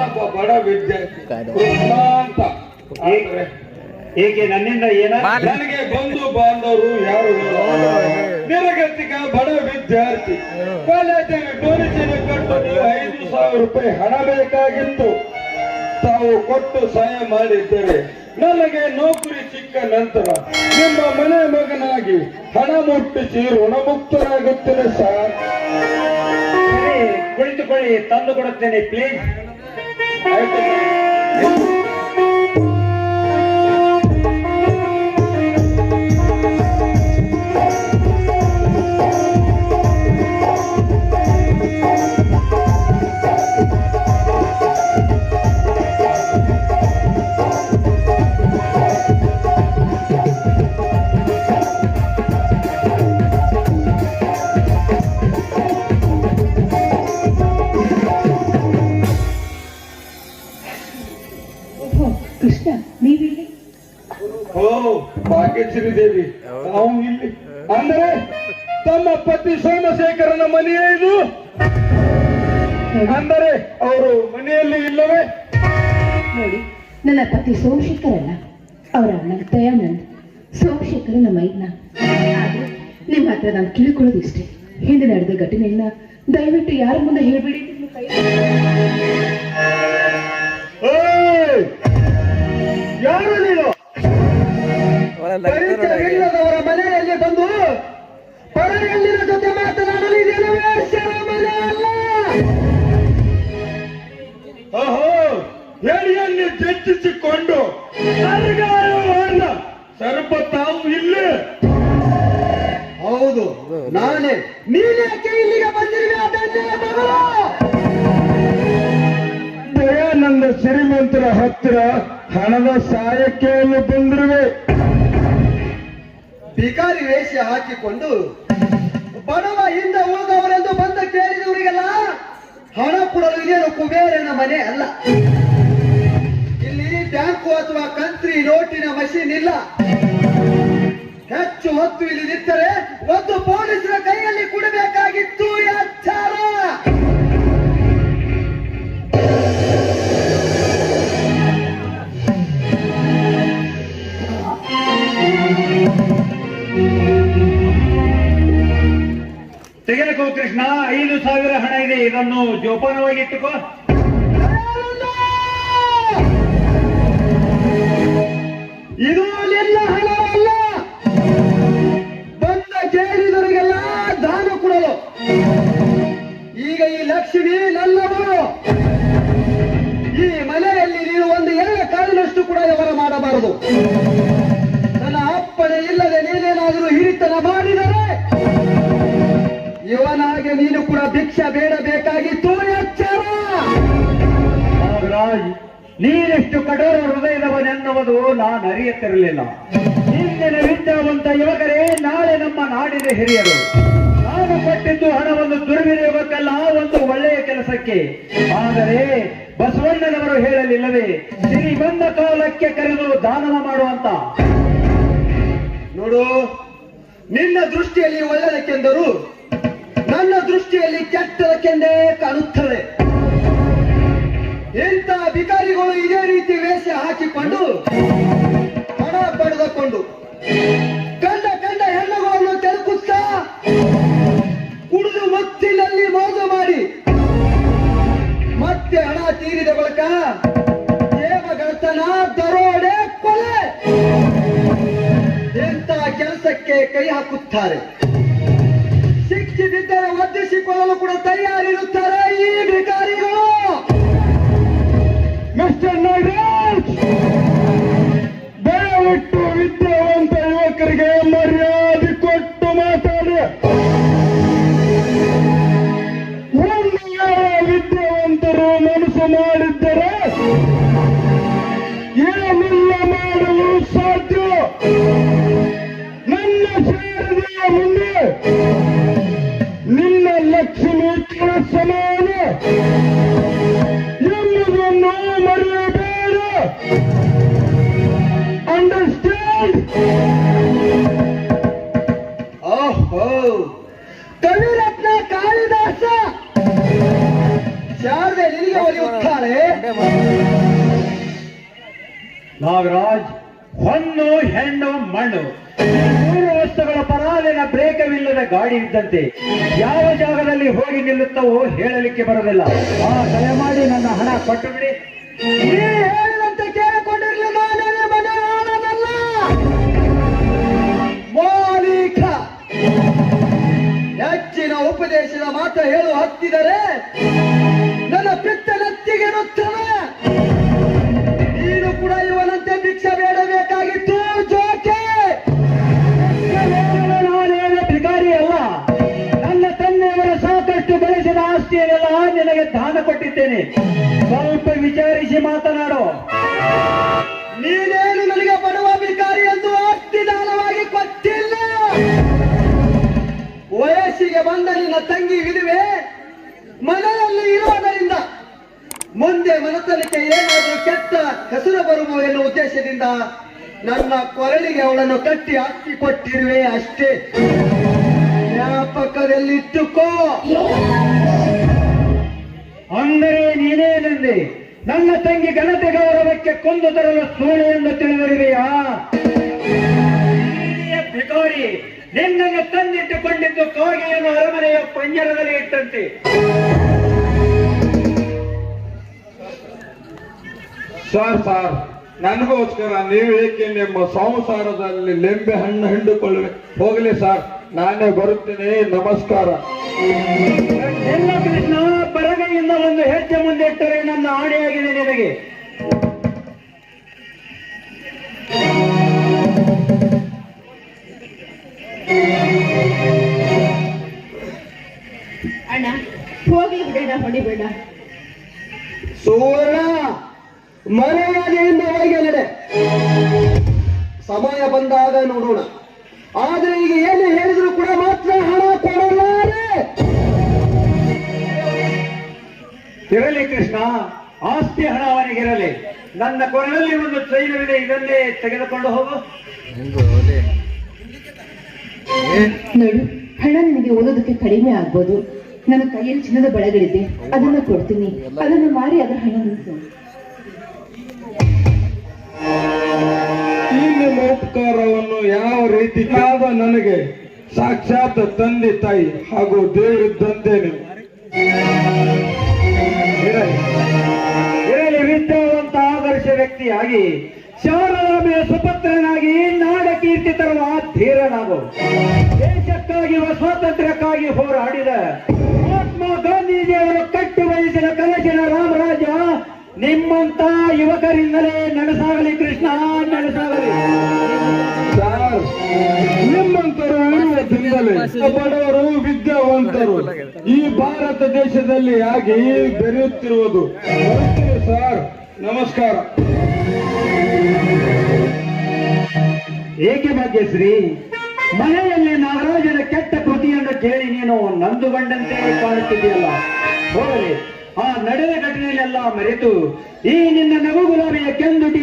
ನಾನೊಬ್ಬ ಬಡ ವಿದ್ಯಾರ್ಥಿ. ಅಂತ. ಏಕೆ? ನನ್ನಿಂದ ಏನ? ನನಗೆ ಬಂಧು ಬಾಂಧವರು ಯಾರು ನಿರಗತಿಕ ಬಡ ವಿದ್ಯಾರ್ಥಿ. ಕಾಲೇಜಿಗೆ ಡೋರಿಜಿನ ಕಟ್ಟು ನೀವು ಐದು ಸಾವಿರ ರೂಪಾಯಿ ಹಣ ಬೇಕಾಗಿತ್ತು. ತಾವು ಕೊಟ್ಟು ಸಹಾಯ ಮಾಡಿದ್ದೇವೆ ನನಗೆ ನೌಕರಿ ಸಿಕ್ಕ ನಂತರ ನಿಮ್ಮ ಮನೆ ಮಗನಾಗಿ ಹಣ ಮುಟ್ಟಿಸಿ ಋಣಮುಕ್ತರಾಗುತ್ತೇನೆ ಸರ್. ಸರಿ, ಕುಳಿತುಕೊಳ್ಳಿ ತಂದು ಕೊಡುತ್ತೇನೆ ಪ್ಲೀಸ್ ಆಯ್ತು ಓಹೋ ಓ ಭಾಗ್ಯಶ್ರೀ ದೇವಿ ನಾವು ಇಲ್ಲಿ. ಅಂದರೆ ತಮ್ಮ ಪತಿ ಸೋಮಶೇಖರನ ಮನೆಯೇ ಇದು? ಅಂದರೆ ಅವರು ಮನೆಯಲ್ಲಿ ಇಲ್ಲವೇ? ನೋಡಿ ನನ್ನ ಪತಿ ಸೋಮಶೇಖರಲ್ಲ ಅವರ ಅಣ್ಣ ದಯಾನಂದ್ ಸೋಮಶೇಖರ ನಮ್ಮ ಇನ್ನ ನಿಮ್ಮ ಹತ್ರ ನಾನು ಕೇಳಿಕೊಳ್ಳೋದು ಇಷ್ಟೇ. ಹಿಂದೆ ನಡೆದ ಘಟನೆಯನ್ನ ದಯವಿಟ್ಟು ಯಾರ ಮುಂದೆ ಹೇಳ್ಬೇಡಿ ನಿಮ್ಮ ಕೈ! ಯಾರು ನೀನು ಪರಿಚಯವಿಲ್ಲದವರ ಮನೆಯಲ್ಲಿ ಬಂದು ಪರಗಲ್ಲಿನ ಜೊತೆ ಮಾತನಾಡಲು ಇದೇನು ವೇಶ್ಯರ ಮನೆ ಅಲ್ಲ ಓಹೋ ಸರ್ಗಾರವನ್ನ ಸರ್ಪ ತಾವು ಇಲ್ಲಿ. ಹೌದು ನಾನೇ. ನೀನ್ಯಾಕೆ ಇಲ್ಲಿಗೆ ಬಂದಿರುವೆ ದಯಾನಂದ ಶ್ರೀಮಂತರ ಹತ್ತಿರ ಹಣದ ಇಲ್ಲಿ ಬಂದಿರುವೆ? ಬಿಕಾರಿ ವೇಷ ಹಾಕಿಕೊಂಡು ಬಡವ ಹಿಂದೆ ಉಳಿದವರೆಂದು ಬಂದ ಕೇಳಿದವರಿಗೆಲ್ಲ ಹಣ ಕೊಡಲು ಇದೇನು ಕುಬೇರನ ಮನೆ ಅಲ್ಲ. ಇಲ್ಲಿ ಬ್ಯಾಂಕು ಅಥವಾ ಕಂತ್ರಿ ನೋಟಿನ ಮಷೀನ್ ಇಲ್ಲ. ಹೆಚ್ಚು ಹೊತ್ತು ಇಲ್ಲಿ ನಿಂತರೆ ಒಂದು ತೆಗೆದುಕೋ ಕೃಷ್ಣ, ಐದು ಸಾವಿರ ಹಣ ಇದೆ, ಇದನ್ನು ಜೋಪಾನವಾಗಿ ಇಟ್ಟುಕೋ. ಇದು ನಿನ್ನ ಹಣವಲ್ಲ. ಬಂದ ಕೇಳಿದವರಿಗೆಲ್ಲ ದಾನ ಕೊಡಲು. ಈಗ ಈ ಲಕ್ಷ್ಮಿ ನನ್ನವರು ಈ ಮನೆಯಲ್ಲಿ ನೀನು ಒಂದು ಎರಡು ಕಾಲಿನಷ್ಟು ಕೂಡ ವ್ಯವಹಾರ ಮಾಡಬಾರದು. ನನ್ನ ಅಪ್ಪಣೆ ಇಲ್ಲದೆ ನೀನೇನಾದರೂ ಹಿರಿತನ ಮಾಡಿದರೆ ಇವನಾಗೆ ನೀನು ಕೂಡ ಭಿಕ್ಷೆ ಬೇಡಬೇಕಾಗಿತ್ತು ಎಚ್ಚರ! ನೀನೆಷ್ಟು ಕಠೋರ ಹೃದಯದವನೆನ್ನುವುದು ನಾನು ಅರಿಯುತ್ತಿರಲಿಲ್ಲ. ಇಂದಿನ ವಿದ್ಯಾವಂತ ಯುವಕರೇ ನಾಳೆ ನಮ್ಮ ನಾಡಿನ ಹಿರಿಯರು. ನಾನು ಕೊಟ್ಟಿದ್ದು ಹಣವನ್ನು ದುರ್ವಿನಿಯೋಗಕ್ಕಲ್ಲ ಒಂದು ಒಳ್ಳೆಯ ಕೆಲಸಕ್ಕೆ. ಆದರೆ ಬಸವಣ್ಣನವರು ಹೇಳಲಿಲ್ಲವೇ ಸಿರಿ ಬಂದ ಕಾಲಕ್ಕೆ ಕರೆದು ದಾನವ ಮಾಡುವಂತ ನೋಡು ನಿನ್ನ ದೃಷ್ಟಿಯಲ್ಲಿ ಒಳ್ಳೆಯದಕ್ಕೆಂದರು ನನ್ನ ದೃಷ್ಟಿಯಲ್ಲಿ ಕೆಟ್ಟದಕ್ಕೆಂದೇ ಕಾಣುತ್ತದೆ. ಇಂಥ ಅಧಿಕಾರಿಗಳು ಇದೇ ರೀತಿ ವೇಷ ಹಾಕಿಕೊಂಡು ಹಣ ಪಡೆದುಕೊಂಡು ಕಂಡ ಕಂಡ ಹೆಣ್ಣುಗಳನ್ನು ತೆಲುಕುತ್ತಾ ಕುಡಿದು ಮತ್ತಿನಲ್ಲಿ ಮೋಸ ಮಾಡಿ ಮತ್ತೆ ಹಣ ತೀರಿದ ಬಳಿಕ ದರೋಡೆ ಕೊಲೆ. ಎಂತ ಕೆಲಸಕ್ಕೆ ಕೈ ಹಾಕುತ್ತಾರೆ. ಒದ್ದಿಸಿಕೊಳ್ಳಲು ಕೂಡ ತಯಾರಿರುತ್ತಾರೆ ಈ ಭಿಕಾರಿಗಳು ಮಿಸ್ಟರ್ ಹೊನ್ನು, ಹೆಣ್ಣು, ಮಣ್ಣು. ಮೂರು ವಸ್ತುಗಳ ಪರಾಲಿನ ಬ್ರೇಕವಿಲ್ಲದ ಗಾಡಿ ಇದ್ದಂತೆ ಯಾವ ಜಾಗದಲ್ಲಿ ಹೋಗಿ ನಿಲ್ಲುತ್ತವೋ ಹೇಳಲಿಕ್ಕೆ ಬರೋದಿಲ್ಲ ಆ, ದಯಮಾಡಿ ನನ್ನ ಹಣ ಕೊಟ್ಟು ಬಿಡಿ ಹೇಳಿದಂತೆ ಕೇಳಿಕೊಂಡಿರ್ಲಿಲ್ಲ ಹೆಚ್ಚಿನ ಉಪದೇಶದ ಮಾತ್ರ ಹೇಳು ಹತ್ತಿದರೆ ನನ್ನ ಪಿತ್ತ ನೆತ್ತಿಗೆ ದಾನ ಕೊಟ್ಟಿದ್ದೇನೆ. ಸ್ವಲ್ಪ ವಿಚಾರಿಸಿ ಮಾತನಾಡು. ನೀನೇನು ನನಗೆ ಬಡವ ಭಿಕಾರಿ ಎಂದು ಆಸ್ತಿ ದಾನವಾಗಿ ಕೊಟ್ಟಿಲ್ಲ ವಯಸ್ಸಿಗೆ ಬಂದ ನಿನ್ನ ತಂಗಿ ವಿಧವೆ ಮನೆಯಲ್ಲಿ ಇರುವುದರಿಂದ ಮುಂದೆ ಮನತನಕ್ಕೆ ಏನಾದರೂ ಕೆಟ್ಟ ಹೆಸರು ಬರುವ ಎನ್ನುವ ಉದ್ದೇಶದಿಂದ ನನ್ನ ಕೊರಳಿಗೆ ಅವಳನ್ನು ಕಟ್ಟಿ ಹಾಕಿ ಕೊಟ್ಟಿರುವೆ ಅಷ್ಟೇ. ಜ್ಞಾಪಕದಲ್ಲಿಟ್ಟುಕೋ. ಅಂದರೆ ನೀನೇನೆಂದೆ ನನ್ನ ತಂಗಿ ಘನತೆ ಗೌರವಕ್ಕೆ ಕೊಂದು ತರಲು ಸೂಳೆ ಎಂದು ತಿಳಿದಿರುವೆಯಾ? ಭಿಕಾರಿ, ನಿನ್ನನ್ನು ತಂದಿಟ್ಟುಕೊಂಡಿದ್ದು ಕೋಗಿಯನ್ನು ಅರಮನೆಯ ಪಂಜರದಲ್ಲಿ ಇಟ್ಟಂತೆ. ಸರ್ ಸರ್, ನನಗೋಸ್ಕರ ನೀವು ಏಕೆ ನಿಮ್ಮ ಸಂಸಾರದಲ್ಲಿ ಲಿಂಬೆ ಹಣ್ಣು ಹಿಂಡುಕೊಳ್ಳಿ ಹೋಗಲಿ ಸರ್, ನಾನೇ ಬರುತ್ತೇನೆ, ನಮಸ್ಕಾರ. ಎಲ್ಲ ಕೃಷ್ಣ ಬರಗೈಯಿಂದ ಒಂದು ಹೆಜ್ಜೆ ಮುಂದೆ ಇಟ್ಟರೆ ನನ್ನ ಆಣೆಯಾಗಿದೆ ನಿನಗೆ. ಅಣ್ಣ ಹೋಗ್ಲಿ ಬಿಡೋಣ ಹೊಡಿಬೇಡ. ಸುವರ್ಣ ಮರ್ಯಾದೆಯಿಂದ ಹೊರಗೆ ನಡೆ. ಸಮಯ ಬಂದಾಗ ನೋಡೋಣ. ಆದ್ರೆ ಈಗ ಏನು ಹೇಳಿದ್ರು ಕೂಡ ಮಾತ್ರ ಹಣ ಕೊಡಲಾರೆ ಇರಲಿ ಕೃಷ್ಣ ಆಸ್ತಿ ಹಣ ಅವನಿಗಿರಲಿ. ನನ್ನ ಕೊರಳಲ್ಲಿ ಒಂದು ಚೈನವಿದೆ ಇದನ್ನೇ ತೆಗೆದುಕೊಂಡು ಹೋಗು. ನೋಡು ಹಣ ನಿನಗೆ ಓದೋದಕ್ಕೆ ಕಡಿಮೆ ಆಗ್ಬೋದು. ನನ್ನ ಕೈಯಲ್ಲಿ ಚಿನ್ನದ ಬಳೆಗಳಿದೆ ಅದನ್ನ ಕೊಡ್ತೀನಿ. ಅದನ್ನು ಮಾರಿ ಅದರ ಹಣ ಈ ಯಾವ ರೀತಿ ಆದ ನನಗೆ? ಸಾಕ್ಷಾತ್ ತಂದೆ ತಾಯಿ ಹಾಗೂ ದೇವರಿದ್ದಂತೆ ನೀವು ವಿದ್ಯಾವಂತ ಆದರ್ಶ ವ್ಯಕ್ತಿಯಾಗಿ, ಶಾರದಾಂಬೆಯ ಸುಪುತ್ರನಾಗಿ ನಾಡ ಕೀರ್ತಿ ತರುವ ಧೀರನಾಗು. ದೇಶಕ್ಕಾಗಿ ಸ್ವಾತಂತ್ರ್ಯಕ್ಕಾಗಿ ಹೋರಾಡಿದ ಮಹಾತ್ಮ ಗಾಂಧೀಜಿಯವರು ಕಟ್ಟು ವಯಸ್ಸಿನ ಕನಸಿನ ರಾಮರಾಜ ನಿಮ್ಮಂತ ಯುವಕರಿಂದಲೇ ನಡೆಸಾಗಲಿ ಕೃಷ್ಣ, ನಡೆಸಾಗಲಿ. ಸರ್ ನಿಮ್ಮಂತರು ಬಡವರು ವಿದ್ಯಾವಂತರು ಈ ಭಾರತ ದೇಶದಲ್ಲಿ ಹಾಗೆ ಬೆರೆಯುತ್ತಿರುವುದು. ಸರ್. ನಮಸ್ಕಾರ. ಏಕೆ ಭಾಗ್ಯಶ್ರೀ? ಮನೆಯಲ್ಲಿ ನಾಗರಾಜನ ಕೆಟ್ಟ ಕೃತಿಯನ್ನು ಕೇಳಿ ನೀನು ನಂದುಗೊಂಡಂತೆ ಕಾಣುತ್ತಿದೆಯಲ್ಲ ಹೋಗಲಿ. ಆ ನಡೆದ ಘಟನೆಯಲ್ಲೆಲ್ಲ ಮರೆತು ಈ ನಿನ್ನ ನಗು ಗುಲಾಬಿಯ ಕೆಂದುಟಿ